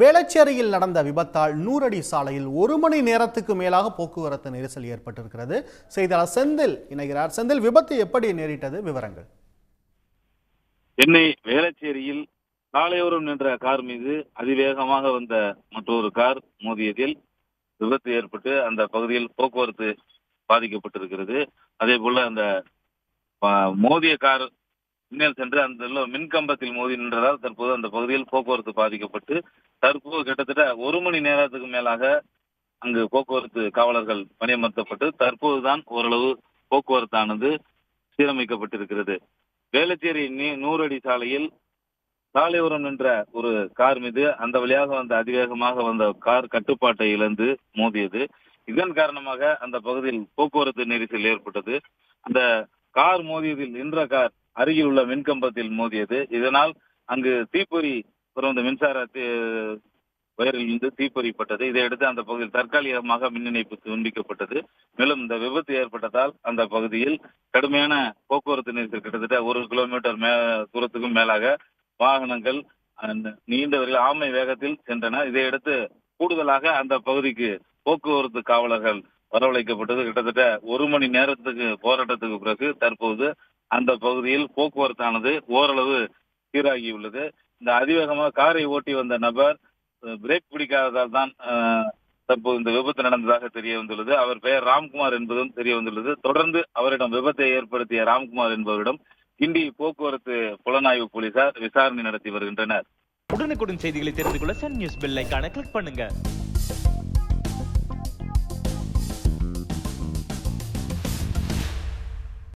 வேளச்சேரியில் நடந்த விபத்தால் நூறடி சாலையில் ஒரு மணி நேரத்துக்கு மேலாக போக்குவரத்து நெரிசல் ஏற்பட்டிருக்கிறது. செய்தியாளர் செந்தில் இணைகிறார். செந்தில் விபத்து எப்படி நேரிட்டது? விவரங்கள். சென்னை வேளச்சேரியில் சாலையோரம் நின்ற கார் மீது அதிவேகமாக வந்த மற்றொரு கார் மோதியதில் விபத்து ஏற்பட்டு அந்த பகுதியில் போக்குவரத்து பாதிக்கப்பட்டிருக்கிறது. அதே போல அந்த மோதிய கார் முன்னேல் சென்று அந்த மின் மின்கம்பத்தில் மோதி நின்றதால் தற்போது அந்த பகுதியில் போக்குவரத்து பாதிக்கப்பட்டு தற்போது கிட்டத்தட்ட ஒரு மணி நேரத்துக்கு மேலாக அங்கு போக்குவரத்து காவலர்கள் பணியமர்த்தப்பட்டு தற்போதுதான் ஓரளவு போக்குவரத்தானது சீரமைக்கப்பட்டிருக்கிறது. வேளச்சேரி நீ- நூறடி சாலையில் சாலையோரம் நின்ற ஒரு கார் மீது அந்த வழியாக வந்த அதிவேகமாக வந்த கார் கட்டுப்பாட்டை இழந்து மோதியது. இதன் காரணமாக அந்த பகுதியில் போக்குவரத்து நெரிசல் ஏற்பட்டது. அந்த கார் மோதியதில் நின்ற கார் அருகில் உள்ள மின்கம்பத்தில் மோதியது. இதனால் அங்கு தீப்பொறி பிறந்த மின்சார வயரில் இருந்து தீப்பொறிப்பட்டது இதையடுத்து அந்த பகுதியில் தற்காலிகமாக மின் இணைப்பு துண்டிக்கப்பட்டது. மேலும் இந்த விபத்து ஏற்பட்டதால் அந்த பகுதியில் கடுமையான போக்குவரத்து நெரிசல் கிட்டத்தட்ட ஒரு கிலோமீட்டர் மே தூரத்துக்கும் மேலாக வாகனங்கள் அந்த நீண்ட வரையில் ஆமை வேகத்தில் சென்றன. இதையடுத்து கூடுதலாக அந்த பகுதிக்கு போக்குவரத்து காவலர்கள் வரவழைக்கப்பட்டது. கிட்டத்தட்ட ஒரு மணி நேரத்துக்கு போராட்டத்துக்கு பிறகு தற்போது அந்த பகுதியில் போக்குவரத்தானது ஓரளவு சீராகியுள்ளது. இந்த அதிவேகமாக காரை ஓட்டி வந்த நபர் பிரேக் பிடிக்காததால் தான் தற்போது இந்த விபத்து நடந்ததாக தெரிய வந்துள்ளது. அவர் பெயர் ராம்குமார் என்பதும் தெரிய வந்துள்ளது. தொடர்ந்து அவரிடம் விபத்தை ஏற்படுத்திய ராம்குமார் என்பவரிடம் கிண்டி போக்குவரத்து புலனாய்வு போலீசார் விசாரணை நடத்தி வருகின்றனர். உடனுக்குடன் செய்திகளை தெரிந்து கொள்ள சன் நியூஸ் பெல் கிளிக் பண்ணுங்க.